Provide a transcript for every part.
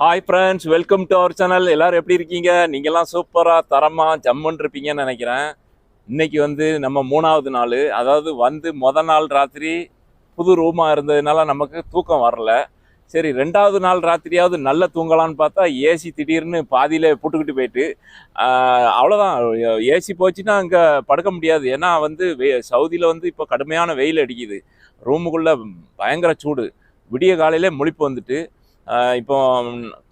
Hi friends welcome to our channel எல்லோரும் எப்படி இருக்கீங்க? நீங்கள்லாம் சூப்பராக தரமாக ஜம்முன்னு இருப்பீங்கன்னு நினைக்கிறேன். இன்னைக்கு வந்து நம்ம மூணாவது நாள். அதாவது வந்து முத நாள் ராத்திரி புது ரூமாக இருந்ததுனால நமக்கு தூக்கம் வரல. சரி ரெண்டாவது நாள் ராத்திரியாவது நல்ல தூங்கலான்னு பார்த்தா ஏசி திடீர்னு பாதியிலே போட்டுக்கிட்டு போயிட்டு அவ்வளோதான் ஏசி போச்சுன்னா அங்கே படுக்க முடியாது. ஏன்னா வந்து வெ சவுதியில் வந்து இப்போ கடுமையான வெயில் அடிக்குது. ரூமுக்குள்ளே பயங்கர சூடு. விடிய காலையிலே முழிப்பு வந்துட்டு இப்போ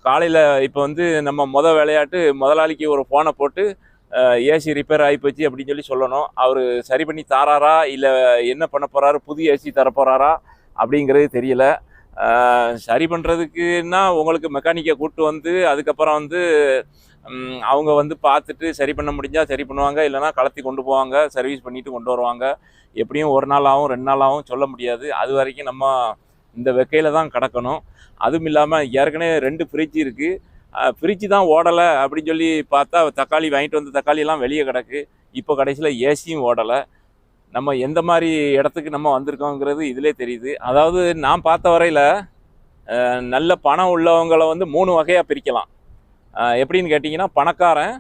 காலையில் இப்போ வந்து நம்ம முத விளையாட்டு முதலாளிக்கு ஒரு ஃபோனை போட்டு ஏசி ரிப்பேர் ஆகி போச்சு அப்படின்னு சொல்லி சொல்லணும். அவர் சரி பண்ணி தாராரா இல்லை என்ன பண்ண போகிறாரு புது ஏசி தரப்போகிறாரா அப்படிங்கிறது தெரியல. சரி பண்ணுறதுக்குன்னா உங்களுக்கு மெக்கானிக்கை கூப்பிட்டு வந்து அதுக்கப்புறம் வந்து அவங்க வந்து பார்த்துட்டு சரி பண்ண முடிஞ்சால் சரி பண்ணுவாங்க. இல்லைன்னா கலத்தி கொண்டு போவாங்க சர்வீஸ் பண்ணிவிட்டு கொண்டு வருவாங்க. எப்படியும் ஒரு நாள் ஆகும் ரெண்டு நாள் ஆகும் சொல்ல முடியாது. அது வரைக்கும் நம்ம இந்த வெக்கையில் தான் கிடக்கணும். அதுவும் இல்லாமல் ஏற்கனவே ரெண்டு ஃப்ரிட்ஜ் இருக்குது ஃப்ரிட்ஜ் தான் ஓடலை அப்படின்னு சொல்லி பார்த்தா தக்காளி வாங்கிட்டு வந்த தக்காளியெல்லாம் வெளியே கிடக்கு. இப்போ கடைசியில் ஏசியும் ஓடலை. நம்ம எந்த மாதிரி இடத்துக்கு நம்ம வந்திருக்கோங்கிறது இதிலே தெரியுது. அதாவது நான் பார்த்த வரையில் நல்ல பணம் உள்ளவங்களை வந்து மூணு வகையாக பிரிக்கலாம். எப்படின்னு கேட்டிங்கன்னா பணக்காரன்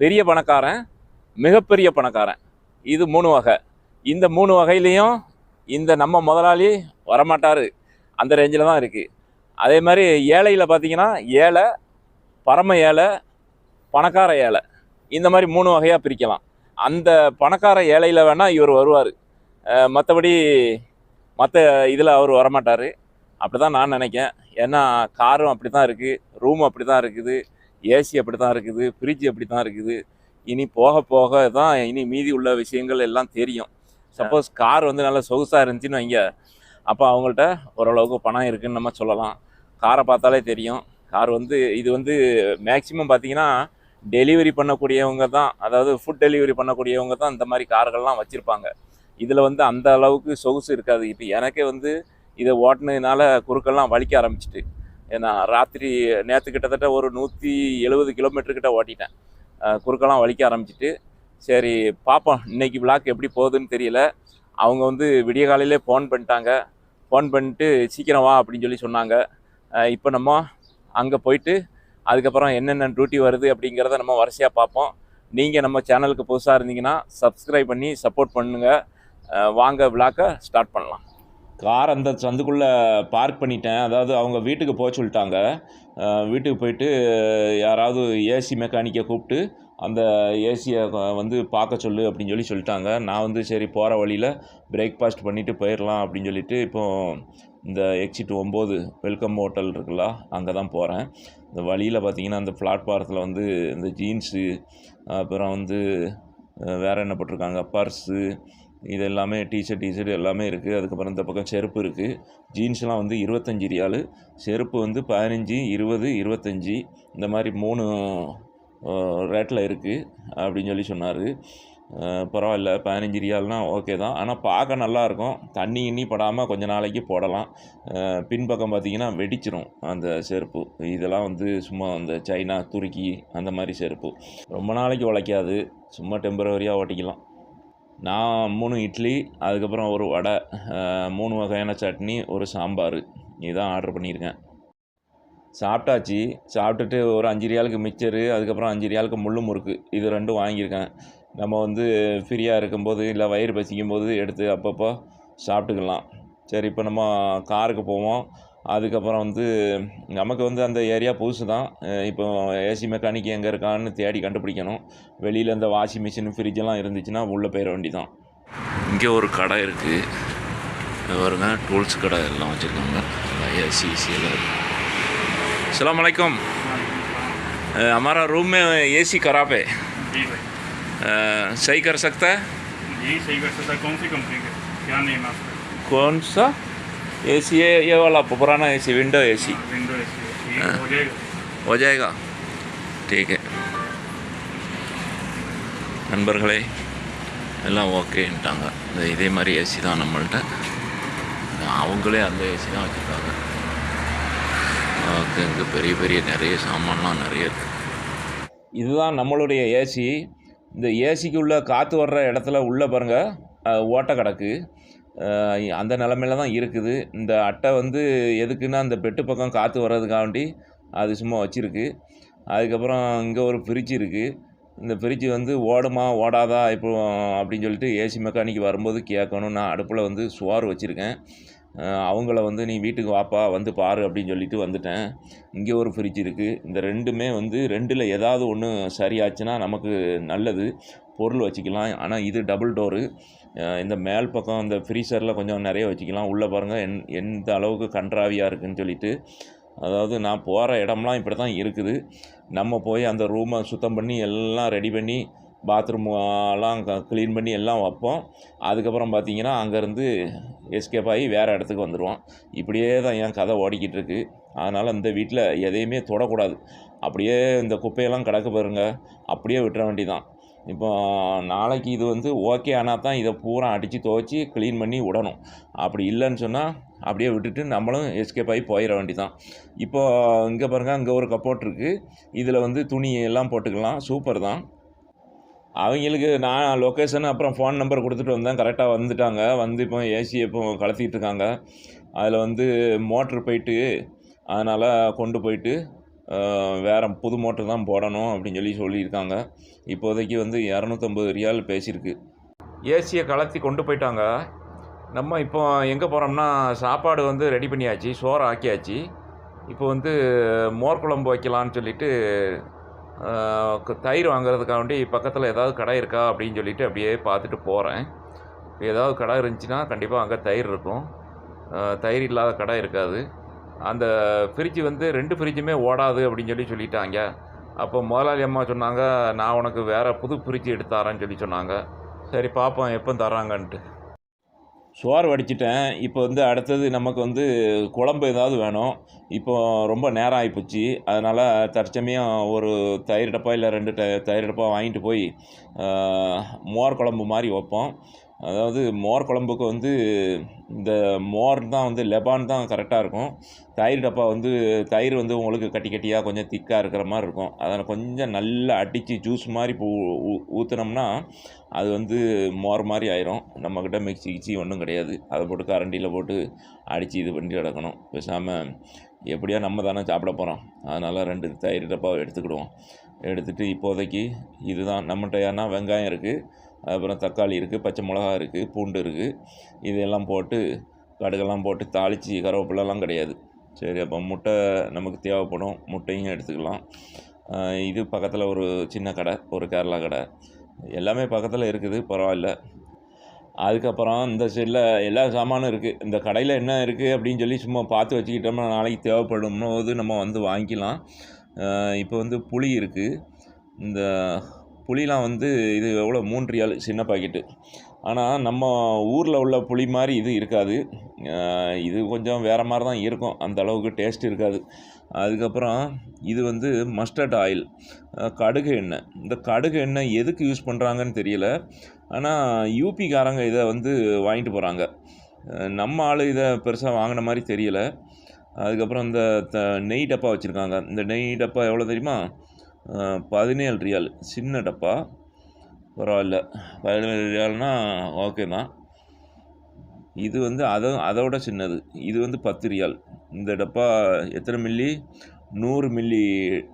பெரிய பணக்காரன் மிகப்பெரிய பணக்காரன். இது மூணு வகை. இந்த மூணு வகையிலையும் இந்த நம்ம முதலாளி வரமாட்டார். அந்த ரேஞ்சில் தான் இருக்குது அதே மாதிரி ஏழையில் பார்த்தீங்கன்னா ஏழை பரம ஏழை பணக்கார ஏழை. இந்த மாதிரி மூணு வகையாக பிரிக்கலாம். அந்த பணக்கார ஏழையில் வேணால் இவர் வருவார். மற்றபடி மற்ற இதில் அவர் வரமாட்டார். அப்படி தான் நான் நினைக்கேன் ஏன்னா காரும் அப்படி தான் இருக்குது ரூம் அப்படி தான் இருக்குது. ஏசி அப்படி தான் இருக்குது. ஃப்ரிட்ஜ் அப்படி தான் இருக்குது. இனி போக போக தான் இனி மீதி உள்ள விஷயங்கள் எல்லாம் தெரியும். சப்போஸ் கார் வந்து நல்லா சொகுசாக இருந்துச்சுன்னு வைங்க. அப்போ அவங்கள்ட்ட ஓரளவுக்கு பணம் இருக்குன்னு நம்ம சொல்லலாம். காரை பார்த்தாலே தெரியும். கார் வந்து இது வந்து மேக்ஸிமம் பார்த்தீங்கன்னா டெலிவரி பண்ணக்கூடியவங்க தான். அதாவது ஃபுட் டெலிவரி பண்ணக்கூடியவங்க தான் இந்த மாதிரி கார்கள்லாம் வச்சுருப்பாங்க. இதில் வந்து அந்த அளவுக்கு சொகுசு இருக்காது. இப்போ எனக்கே வந்து இதை ஓட்டினதுனால குறுக்கெல்லாம் வலிக்க ஆரம்பிச்சிட்டு. ஏன்னா ராத்திரி நேற்று கிட்டத்தட்ட ஒரு நூற்றி எழுபது கிலோமீட்டர்கிட்ட ஓட்டிட்டேன். குறுக்கெல்லாம் வலிக்க ஆரம்பிச்சிட்டு சரி பார்ப்போம் இன்னைக்கு விளாக் எப்படி போகுதுன்னு தெரியல. அவங்க வந்து விடிய காலையிலே ஃபோன் பண்ணிட்டாங்க. ஃபோன் பண்ணிட்டு சீக்கிரம் வா அப்படின்னு சொல்லி சொன்னாங்க. இப்போ நம்ம அங்கே போயிட்டு அதுக்கப்புறம் என்னென்ன டியூட்டி வருது அப்படிங்கிறத நம்ம வரிசையாக பார்ப்போம் நீங்கள் நம்ம சேனலுக்கு புதுசாக இருந்தீங்கன்னா சப்ஸ்கிரைப் பண்ணி சப்போர்ட் பண்ணுங்கள் வாங்க விளாக்கை ஸ்டார்ட் பண்ணலாம். கார் அந்த சந்துக்குள்ளே பார்க் பண்ணிட்டேன். அதாவது அவங்க வீட்டுக்கு போக சொல்லிட்டாங்க. வீட்டுக்கு போயிட்டு யாராவது ஏசி மெக்கானிக்கை கூப்பிட்டு அந்த ஏசியை வந்து பார்க்க சொல்லு அப்படின்னு சொல்லி சொல்லிட்டாங்க. நான் வந்து சரி போகிற வழியில் பிரேக்ஃபாஸ்ட் பண்ணிவிட்டு போயிடலாம் அப்படின்னு சொல்லிட்டு இப்போ இந்த எக்ஸிட் ஒம்பது வெல்கம் ஹோட்டல் இருக்குல்ல அங்கே தான் போகிறேன் இந்த வழியில் பார்த்தீங்கன்னா அந்த பிளாட்பாரத்தில் வந்து இந்த ஜீன்ஸு அப்புறம் வந்து வேறு என்ன போட்டிருக்காங்க? பர்ஸு இது எல்லாமே டிஷர்ட் டிஷர்ட் எல்லாமே இருக்குது அதுக்கப்புறம் இந்த பக்கம் செருப்பு இருக்குது ஜீன்ஸ்லாம் வந்து இருபத்தஞ்சி ரியாலு. செருப்பு வந்து பதினஞ்சு இருபது இருபத்தஞ்சி. இந்த மாதிரி மூணு ரேட்டில் இருக்குது அப்படின்னு சொல்லி சொன்னார். பரவாயில்ல. பதினஞ்சு ரியால்னால் ஓகே தான். ஆனால் பார்க்க நல்லாயிருக்கும் தண்ணி இன்னி படாமல் கொஞ்ச நாளைக்கு போடலாம். பின்பக்கம் பார்த்திங்கன்னா வெடிச்சிரும் அந்த செருப்பு. இதெல்லாம் வந்து சும்மா அந்த சைனா துருக்கி அந்த மாதிரி செருப்பு. ரொம்ப நாளைக்கு உழைக்காது. சும்மா டெம்பரவரியாக ஓட்டிக்கலாம். நான் மூணு இட்லி அதுக்கப்புறம் ஒரு வடை மூணு வகையான சட்னி ஒரு சாம்பார். இதுதான் ஆர்டர் பண்ணியிருக்கேன். சாப்பிட்டாச்சு. சாப்பிட்டுட்டு ஒரு அஞ்சு ரியாலுக்கு மிக்சரு அதுக்கப்புறம் அஞ்சு ரியாலுக்கு முள்ளு முறுக்கு. இது ரெண்டும் வாங்கியிருக்கேன். நம்ம வந்து ஃப்ரீயாக இருக்கும்போது இல்லை வயிறு பசிக்கும் போது எடுத்து அப்பப்போ சாப்பிட்டுக்கலாம். சரி இப்போ நம்ம காருக்கு போவோம். அதுக்கப்புறம் வந்து நமக்கு வந்து அந்த ஏரியா புதுசு தான் அஹ் இப்போ ஏசி மெக்கானிக் எங்கே இருக்கான்னு தேடி கண்டுபிடிக்கணும் வெளியில் இந்த வாஷிங் மிஷின் ஃப்ரிட்ஜெல்லாம் இருந்துச்சுன்னா உள்ளே போயிட வேண்டிதான் இங்கே ஒரு கடை இருக்குது பாருங்க டூல்ஸ் கடை எல்லாம் வச்சுருக்காங்க ஏசி ஏசி எல்லாம் இருக்குது सलाम अलैकुम अ, हमारा रूम में एसी खराब है जी भाई अ, सही कर सकता है जी सही कर सकता है कौन सी कंपनी का क्या नेम है आपका कौन सा एसी है ये वाला पुराना AC window AC window A C हो जाएगा हो जाएगा ठीक है நண்பர்களே எல்லாம் ஓகேன்ட்டாங்க இந்த இதே மாதிரி ஏசி தான் நம்மள்ட்ட அவங்களே அந்த ஏசி தான் வச்சுருக்காங்க ஓகே இங்கே பெரிய பெரிய நிறைய சாமான்லாம் நிறைய இருக்குது இதுதான் நம்மளுடைய ஏசி இந்த ஏசிக்கு உள்ள காற்று வர்ற இடத்துல உள்ளே பாருங்கள் ஓட்டை கிடக்கு அஹ் அந்த நிலமையில தான் இருக்குது. இந்த அட்டை வந்து எதுக்குன்னா இந்த பெட்டு பக்கம் காற்று வர்றதுக்காண்டி அது சும்மா வச்சுருக்கு. அதுக்கப்புறம் இங்கே ஒரு ஃப்ரிட்ஜ் இருக்குது இந்த ஃப்ரிட்ஜ் வந்து ஓடுமா ஓடாதா இப்போ அப்படின்னு சொல்லிட்டு ஏசி மெக்கானிக் வரும்போது கேட்கணும். நான் அடுப்பில் வந்து சுவார் வச்சுருக்கேன். அவங்கள வந்து நீ வீட்டுக்கு வாப்பா வந்து பாரு அப்படின்னு சொல்லிட்டு வந்துட்டேன். இங்கே ஒரு ஃப்ரிட்ஜ் இருக்குது இந்த ரெண்டுமே வந்து ரெண்டில் ஏதாவது ஒன்று சரியாச்சுன்னா நமக்கு நல்லது. பொருள் வச்சுக்கலாம். ஆனால் இது டபுள் டோரு இந்த மேல் பக்கம் இந்த ஃப்ரீசரில் கொஞ்சம் நிறைய வச்சுக்கலாம். உள்ளே பாருங்கள் என் எந்த அளவுக்கு கன்றாவியாக இருக்குன்னு சொல்லிட்டு. அதாவது நான் போகிற இடம்லாம் இப்படி தான் இருக்குது. நம்ம போய் அந்த ரூமை சுத்தம் பண்ணி எல்லாம் ரெடி பண்ணி பாத்ரூம் எல்லாம் க்ளீன் பண்ணி எல்லாம் வைப்போம். அதுக்கப்புறம் பார்த்திங்கன்னா அங்கேருந்து எஸ்கேப் ஆகி வேறு இடத்துக்கு வந்துடுவோம் இப்படியே தான் என் கதை ஓடிக்கிட்டு இருக்கு. அதனால் இந்த வீட்டில் எதையுமே தொடக்கூடாது. அப்படியே இந்த குப்பையெல்லாம் கிடக்கு பாருங்க. அப்படியே விட்டுற வேண்டியதான் இப்போ நாளைக்கு இது வந்து ஓகே ஆனால் தான் இதை பூரா அடித்து துவைச்சி க்ளீன் பண்ணி விடணும். அப்படி இல்லைன்னு சொன்னால் அப்படியே விட்டுட்டு நம்மளும் எஸ்கேப் ஆகி போயிட வேண்டியதான் இப்போ இங்கே பாருங்கள் அங்கே ஒரு கப்போர்ட் இருக்குது இதில் வந்து துணி எல்லாம் போட்டுக்கலாம். சூப்பர் தான். அவங்களுக்கு நான் லொக்கேஷன் அப்புறம் ஃபோன் நம்பர் கொடுத்துட்டு வந்தேன். கரெக்டாக வந்துட்டாங்க. வந்து இப்போ ஏசி இப்போ கலத்திக்கிட்டு இருக்காங்க. அதில் வந்து மோட்ரு போயிட்டு அதனால் கொண்டு போயிட்டு வேறு புது மோட்டர் தான் போடணும் அப்படின்னு சொல்லி சொல்லியிருக்காங்க. இப்போதைக்கு வந்து இரநூத்தம்பது ரியால் பேசியிருக்கு. ஏசியை கலத்தி கொண்டு போயிட்டாங்க. நம்ம இப்போ எங்கே போகிறோம்னா சாப்பாடு வந்து ரெடி பண்ணியாச்சு சோறு ஆக்கியாச்சு. இப்போ வந்து மோர் குழம்பு வைக்கலான்னு சொல்லிட்டு தயிர் வாங்குறதுக்காண்டி பக்கத்தில் ஏதாவது கடை இருக்கா அப்படின்னு சொல்லிட்டு அப்படியே பார்த்துட்டு போகிறேன் ஏதாவது கடை இருந்துச்சுன்னா கண்டிப்பாக அங்கே தயிர் இருக்கும். தயிர் இல்லாத கடை இருக்காது. அந்த ஃப்ரிட்ஜ் வந்து ரெண்டு ஃப்ரிட்ஜுமே ஓடாது அப்படின்னு சொல்லி சொல்லிட்டாங்க. அப்போ முதலாளி அம்மா சொன்னாங்க நான் உனக்கு வேறு புது ஃப்ரிட்ஜ் எடுத்து தரேன்னு சொல்லி சொன்னாங்க. சரி பார்ப்போம் எப்போ தராங்கன்ட்டு சோறு வடிச்சிட்டேன். இப்போ வந்து அடுத்தது நமக்கு வந்து குழம்பு ஏதாவது வேணும். இப்போ ரொம்ப நேரம் ஆகிப்போச்சு அதனால் தற்சமயம் ஒரு தயிர் டப்பா இல்லை ரெண்டு ட தயிர் டப்பா வாங்கிட்டு போய் மோர் குழம்பு மாதிரி வைப்போம். அதாவது மோர் குழம்புக்கு வந்து இந்த மோர் தான் வந்து லெபான் தான் கரெக்டாக இருக்கும். தயிர் டப்பா வந்து தயிர் வந்து உங்களுக்கு கட்டி கட்டியாக கொஞ்சம் திக்காக இருக்கிற மாதிரி இருக்கும். அதை கொஞ்சம் நல்லா அடித்து ஜூஸ் மாதிரி பூ ஊற்றுனோம்னா அது வந்து மோர் மாதிரி ஆயிரும். நம்மக்கிட்ட மிக்சி கிச்சி ஒன்றும் கிடையாது. அதை போட்டு கரண்டியில் போட்டு அடித்து இது பண்ணி கிடக்கணும். பேசாமல் எப்படியா நம்ம தானே சாப்பிட போகிறோம் அதனால் ரெண்டு தயிர் டப்பாவை எடுத்துக்கிடுவோம். எடுத்துகிட்டு இப்போதைக்கு இதுதான். நம்மகிட்ட ஏன்னா வெங்காயம் இருக்குது அப்புறம் தக்காளி இருக்குது பச்சை மிளகா இருக்குது பூண்டு இருக்குது இதெல்லாம் போட்டு கடுகெல்லாம் போட்டு தாளித்து கருவேப்பிலெல்லாம் கிடையாது. சரி அப்போ முட்டை நமக்கு தேவைப்படும். முட்டையும் எடுத்துக்கலாம். இது பக்கத்தில் ஒரு சின்ன கடை ஒரு கேரளா கடை. எல்லாமே பக்கத்தில் இருக்குது பரவாயில்ல. அதுக்கப்புறம் இந்த சைடில் எல்லா சாமானும் இருக்குது இந்த கடையில் என்ன இருக்குது அப்படின்னு சொல்லி சும்மா பார்த்து வச்சுக்கிட்டோம்னா நாளைக்கு தேவைப்படும் போது நம்ம வந்து வாங்கிக்கலாம். இப்போ வந்து புளி இருக்குது இந்த புளிலாம் வந்து இது எவ்வளோ மூன்று ஏழு சின்ன பாக்கெட்டு. ஆனால் நம்ம ஊரில் உள்ள புளி மாதிரி இது இருக்காது. இது கொஞ்சம் வேறு மாதிரி தான் இருக்கும். அந்த அளவுக்கு டேஸ்ட் இருக்காது. அதுக்கப்புறம் இது வந்து மஸ்டர்ட் ஆயில் கடுகு எண்ணெய். இந்த கடுகு எண்ணெய் எதுக்கு யூஸ் பண்ணுறாங்கன்னு தெரியல. ஆனால் யூபிக்காரங்க இதை வந்து வாங்கிட்டு போகிறாங்க நம்ம ஆள் இதை பெருசாக வாங்கின மாதிரி தெரியல. அதுக்கப்புறம் இந்த த நெய் டப்பா வச்சுருக்காங்க. இந்த நெய் டப்பா எவ்வளோ தெரியுமா? பதினேழு ரியால். சின்ன டப்பா. பரவாயில்ல. பதினேழு ரியால்னா ஓகே தான். இது வந்து அதை அதோட சின்னது. இது வந்து பத்து ரியால். இந்த டப்பா எத்தனை மில்லி? நூறு மில்லி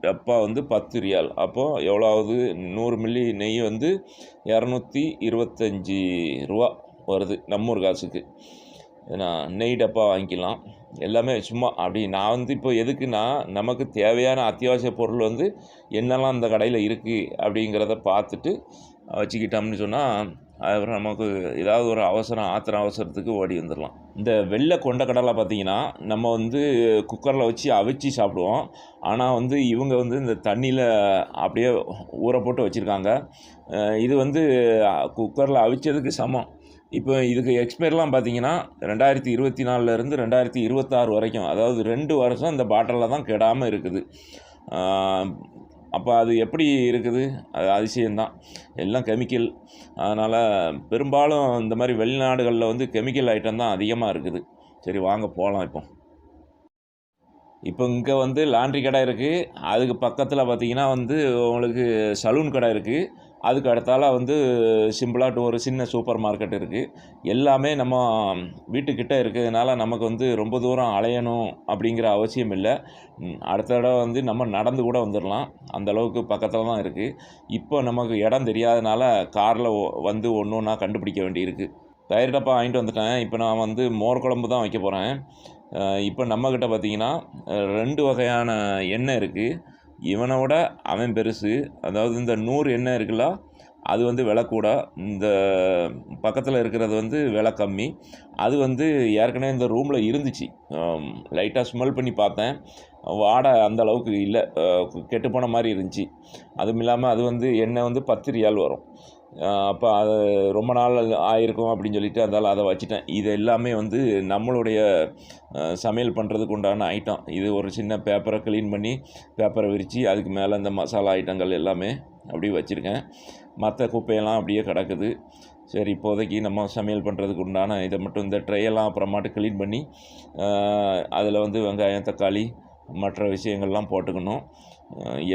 டப்பா வந்து பத்து ரியால். அப்போது எவ்வளோ ஆகுது? நூறு மில்லி நெய் வந்து இரநூத்தி இருபத்தஞ்சி ரூபா வருது நம்ம ஊர் காசுக்கு. ஏன்னா நெய் டப்பா வாங்கிக்கலாம். எல்லாமே சும்மா அப்படி நான் வந்து இப்போ எதுக்குன்னா நமக்கு தேவையான அத்தியாவசிய பொருள் வந்து என்னெல்லாம் அந்த கடையில் இருக்குது அப்படிங்கிறத பார்த்துட்டு வச்சுக்கிட்டோம்னு சொன்னால் அதுக்கப்புறம் நமக்கு ஏதாவது ஒரு அவசரம் ஆத்திர அவசரத்துக்கு ஓடி வந்துடலாம் இந்த வெள்ளை கொண்ட கடலை பார்த்தீங்கன்னா நம்ம வந்து குக்கரில் வச்சு அவிச்சு சாப்பிடுவோம். ஆனால் வந்து இவங்க வந்து இந்த தண்ணியில் அப்படியே ஊற போட்டு வச்சுருக்காங்க. இது வந்து குக்கரில் அவிச்சதுக்கு சமம். இப்போ இதுக்கு எக்ஸ்பைர்லாம் பார்த்தீங்கன்னா ரெண்டாயிரத்தி இருபத்தி நாலுலேருந்து ரெண்டாயிரத்தி இருபத்தாறு வரைக்கும் அதாவது ரெண்டு வருஷம் இந்த பாட்டிலில் தான் கெடாமல் இருக்குது. அப்போ அது எப்படி இருக்குது? அது அதிசயம்தான். எல்லாம் கெமிக்கல் அதனால் பெரும்பாலும் இந்த மாதிரி வெளிநாடுகளில் வந்து கெமிக்கல் ஐட்டம் தான் அதிகமாக இருக்குது. சரி வாங்க போகலாம் இப்போ. இப்போ இங்கே வந்து லாண்ட்ரி கடை இருக்குது அதுக்கு பக்கத்தில் பார்த்தீங்கன்னா வந்து உங்களுக்கு சலூன் கடை இருக்குது அதுக்கு அடுத்தால வந்து சிம்பிளாட்டு ஒரு சின்ன சூப்பர் மார்க்கெட் இருக்குது எல்லாமே நம்ம வீட்டுக்கிட்ட இருக்கிறதுனால நமக்கு வந்து ரொம்ப தூரம் அலையணும் அப்படிங்கிற அவசியம் இல்லை. அடுத்த தடவை வந்து நம்ம நடந்து கூட வந்துடலாம் அந்தளவுக்கு பக்கத்தில் தான் இருக்குது இப்போ நமக்கு இடம் தெரியாதனால காரில் வந்து ஒன்று ஒன்றா கண்டுபிடிக்க வேண்டியிருக்கு. தயிர் டப்பா வாங்கிட்டு வந்துட்டேன். இப்போ நான் வந்து மோர் குழம்பு தான் வைக்க போகிறேன் இப்போ நம்மக்கிட்ட பார்த்தீங்கன்னா ரெண்டு வகையான எண்ணெய் இருக்குது இவனை விட அவன் பெருசு. அதாவது இந்த நூறு எண்ணெய் இருக்குல்ல அது வந்து விலை கூட. இந்த பக்கத்தில் இருக்கிறது வந்து விலை கம்மி. அது வந்து ஏற்கனவே இந்த ரூமில் இருந்துச்சு. லைட்டாக ஸ்மெல் பண்ணி பார்த்தேன். வாடை அந்த அளவுக்கு இல்லை. கெட்டு போன மாதிரி இருந்துச்சு. அதுவும் இல்லாமல் அது வந்து எண்ணெய் வந்து பத்து ரியால் வரும். அப்போ அது ரொம்ப நாள் ஆயிருக்கும் அப்படின்னு சொல்லிட்டு அதால் அதை வச்சுட்டேன். இது எல்லாமே வந்து நம்மளுடைய சமையல் பண்ணுறதுக்கு உண்டான ஐட்டம் இது ஒரு சின்ன பேப்பரை க்ளீன் பண்ணி பேப்பரை விரித்து அதுக்கு மேலே இந்த மசாலா ஐட்டங்கள் எல்லாமே அப்படியே வச்சுருக்கேன். மற்ற குப்பையெல்லாம் அப்படியே கிடக்குது. சரி இப்போதைக்கு நம்ம சமையல் பண்ணுறதுக்கு உண்டான இதை மட்டும் இந்த ட்ரையெல்லாம் அப்புறமாட்டு க்ளீன் பண்ணி அதில் வந்து வெங்காயம் தக்காளி மற்ற விஷயங்கள்லாம் போட்டுக்கணும்.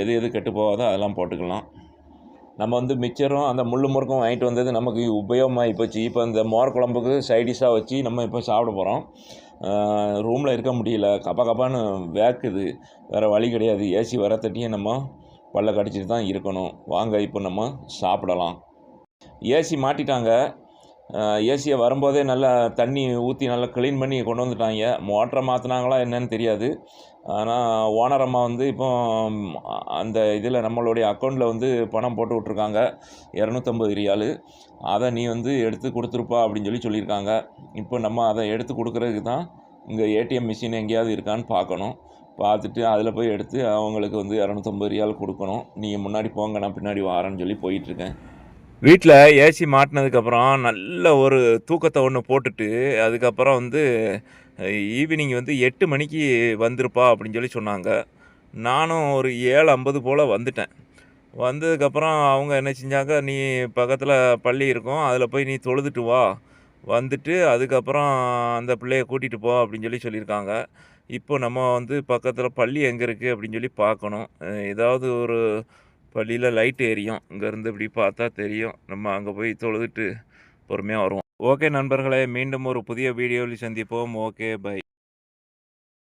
எது எது கெட்டு போகாதோ அதெல்லாம் போட்டுக்கலாம். நம்ம வந்து மிச்சரும் அந்த முள் முறுக்கும் வாங்கிட்டு வந்தது நமக்கு உபயோகமாகி போச்சு. இப்போ இந்த மோர் குழம்புக்கு சைடிஷாக வச்சு நம்ம இப்போ சாப்பிட போகிறோம் ரூமில் இருக்க முடியல. கப்ப கப்பான்னு வேக்குது. வேறு வழி கிடையாது. ஏசி வர தட்டியும் நம்ம பல்ல கடிச்சிட்டு தான் இருக்கணும். வாங்க இப்போ நம்ம சாப்பிடலாம். ஏசி மாட்டிட்டாங்க. ஏசியை வரும்போதே நல்லா தண்ணி ஊற்றி நல்லா க்ளீன் பண்ணி கொண்டு வந்துட்டாங்க. மோட்டரை மாற்றினாங்களா என்னன்னு தெரியாது. ஆனால் ஓனர் அம்மா வந்து இப்போ அந்த இதில் நம்மளுடைய அக்கௌண்ட்டில் வந்து பணம் போட்டு விட்ருக்காங்க இரநூத்தம்பது ரியாலு. அதை நீ வந்து எடுத்து கொடுத்துருப்பா அப்படின்னு சொல்லி சொல்லியிருக்காங்க. இப்போ நம்ம அதை எடுத்து கொடுக்குறதுக்கு தான் இங்கே ஏடிஎம் மிஷின் எங்கேயாவது இருக்கான்னு பார்க்கணும். பார்த்துட்டு அதில் போய் எடுத்து அவங்களுக்கு வந்து இரநூத்தம்பது ரியால் கொடுக்கணும். நீங்கள் முன்னாடி போங்க நான் பின்னாடி வாரேன்னு சொல்லி போயிட்டுருக்கேன் வீட்டில் ஏசி மாட்டினதுக்கப்புறம் நல்ல ஒரு தூக்கத்தை ஒன்று போட்டுட்டு அதுக்கப்புறம் வந்து ஈவினிங் வந்து எட்டு மணிக்கு வந்திருப்பா அப்படின்னு சொல்லி சொன்னாங்க. நானும் ஒரு ஏழு ஐம்பது போல் வந்துட்டேன். வந்ததுக்கப்புறம் அவங்க என்ன செஞ்சாங்க நீ பக்கத்தில் பள்ளி இருக்கும் அதில் போய் நீ தொழுதுட்டு வா. வந்துட்டு அதுக்கப்புறம் அந்த பிள்ளைய கூட்டிகிட்டு போ அப்படின்னு சொல்லி சொல்லியிருக்காங்க. இப்போ நம்ம வந்து பக்கத்தில் பள்ளி எங்கே இருக்குது அப்படின்னு சொல்லி பார்க்கணும். ஏதாவது ஒரு பள்ளியில் லைட் எரியும் இங்கேருந்து இப்படி பார்த்தா தெரியும். நம்ம அங்கே போய் தொழுதுட்டு பொறுமையாக வருவோம். ஓகே நண்பர்களே மீண்டும் ஒரு புதிய வீடியோவில் சந்திப்போம். Okay bye